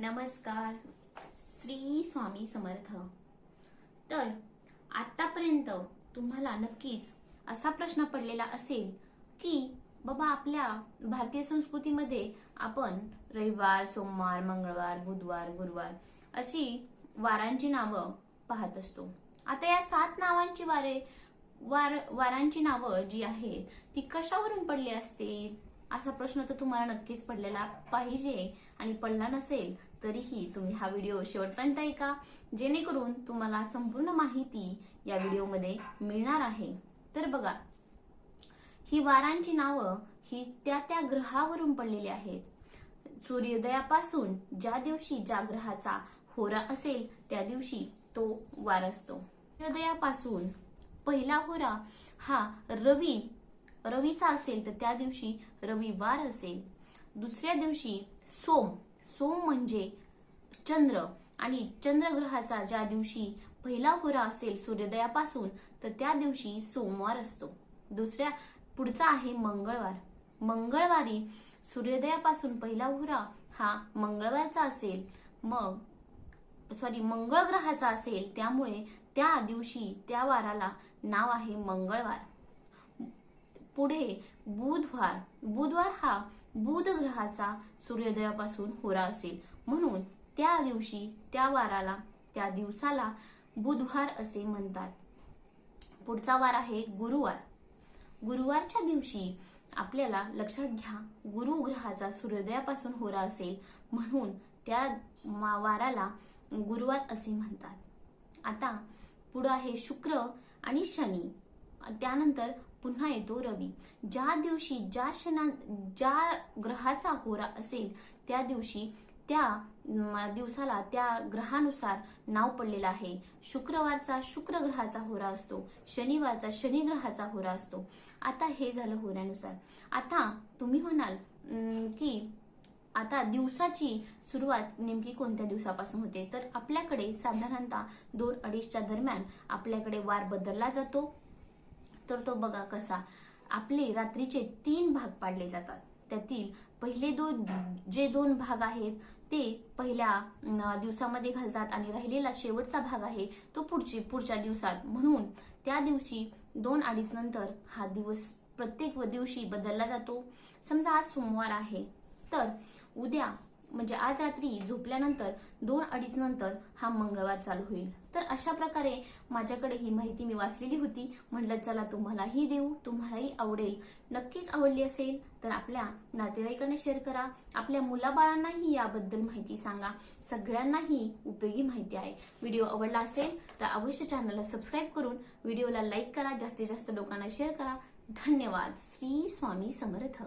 नमस्कार. श्री स्वामी समर्थ. तर आतापर्यंत तुम्हाला नक्कीच असा प्रश्न पडलेला असेल की बाबा आपल्या भारतीय संस्कृतीमध्ये आपण रविवार सोमवार मंगळवार बुधवार गुरुवार अशी वारांची नावं पाहत असतो. आता या सात नावांची वारे वार वारांची नावं जी आहेत ती कशावरून पडली असतील? असा प्रश्न तर तुम्हाला नक्कीच पडलेला पाहिजे आणि पडला नसेल तरीही तुम्ही हा व्हिडिओ शेवटपर्यंत ऐका. जेणेकरून तुम्हाला संपूर्ण माहिती या व्हिडिओमध्ये मिळणार आहे. तर बघा ही वारांची नावं ही त्या त्या ग्रहावरून पडलेली आहेत. सूर्योदयापासून ज्या दिवशी ज्या ग्रहाचा होरा असेल त्या दिवशी तो वार असतो. सूर्योदयापासून पहिला होरा हा रवी रवीचा असेल तर त्या दिवशी रविवार असेल. दुसऱ्या दिवशी सोम. सोम म्हणजे चंद्र. आणि चंद्रग्रहाचा ज्या दिवशी पहिला होरा असेल सूर्योदयापासून तर त्या दिवशी सोमवार असतो. दुसऱ्या पुढचा आहे मंगळवार. मंगळवारी सूर्योदयापासून पहिला होरा हा मंगळवारचा असेल. मग सॉरी मंगळ ग्रहाचा असेल. त्यामुळे त्या दिवशी त्या वाराला नाव आहे मंगळवार. पुढे बुधवार बुधवार हा बुध ग्रहाचा सूर्योदयापासून होरा असेल. म्हणून त्या दिवशी त्या वाराला त्या दिवसाला बुधवार असे म्हणतात. पुढचा वार आहे गुरुवार. गुरुवारच्या दिवशी आपल्याला लक्षात घ्या गुरु ग्रहाचा सूर्योदयापासून होरा असेल. म्हणून त्या मा- वाराला गुरुवार असे म्हणतात. आता पुढं आहे शुक्र आणि शनी. त्यानंतर पुन्हा येतो रवी. ज्या दिवशी ज्या क्षणा ज्या ग्रहाचा होरा असेल त्या दिवशी त्या दिवसाला त्या ग्रहानुसार नाव पडलेलं आहे. शुक्रवारचा शुक्र ग्रहाचा होरा असतो. शनिवारचा शनी ग्रहाचा होरा असतो. आता हे झालं होऱ्यानुसार. आता तुम्ही म्हणाल की आता दिवसाची सुरुवात नेमकी कोणत्या दिवसापासून होते? तर आपल्याकडे साधारणतः दोन अडीचच्या दरम्यान आपल्याकडे वार बदलला जातो. तर तो बघा कसा. आपले रात्रीचे तीन भाग पाडले जातात. त्यातील पहिले दोन जे दोन भाग आहेत ते पहिल्या दिवसामध्ये घालतात आणि राहिलेला शेवटचा भाग आहे तो पुढची पुढच्या दिवसात. म्हणून त्या दिवशी दोन अडीच नंतर हा दिवस प्रत्येक दिवशी बदलला जातो. समजा आज सोमवार आहे. तर उद्या म्हणजे आज रात्री झोपल्यानंतर दोन अडीच नंतर हा मंगळवार चालू होईल. तर अशा प्रकारे माझ्याकडे ही माहिती मी वाचलेली होती. म्हटलं चला तुम्हालाही देऊ तुम्हालाही आवडेल. नक्कीच आवडली असेल तर आपल्या नातेवाईकांना शेअर करा. आपल्या मुलाबाळांनाही याबद्दल माहिती सांगा. सगळ्यांनाही उपयोगी माहिती आहे. व्हिडिओ आवडला असेल तर अवश्य चॅनलला सबस्क्राईब करून व्हिडिओला लाईक करा. जास्तीत जास्त लोकांना शेअर करा. धन्यवाद. श्री स्वामी समर्थ.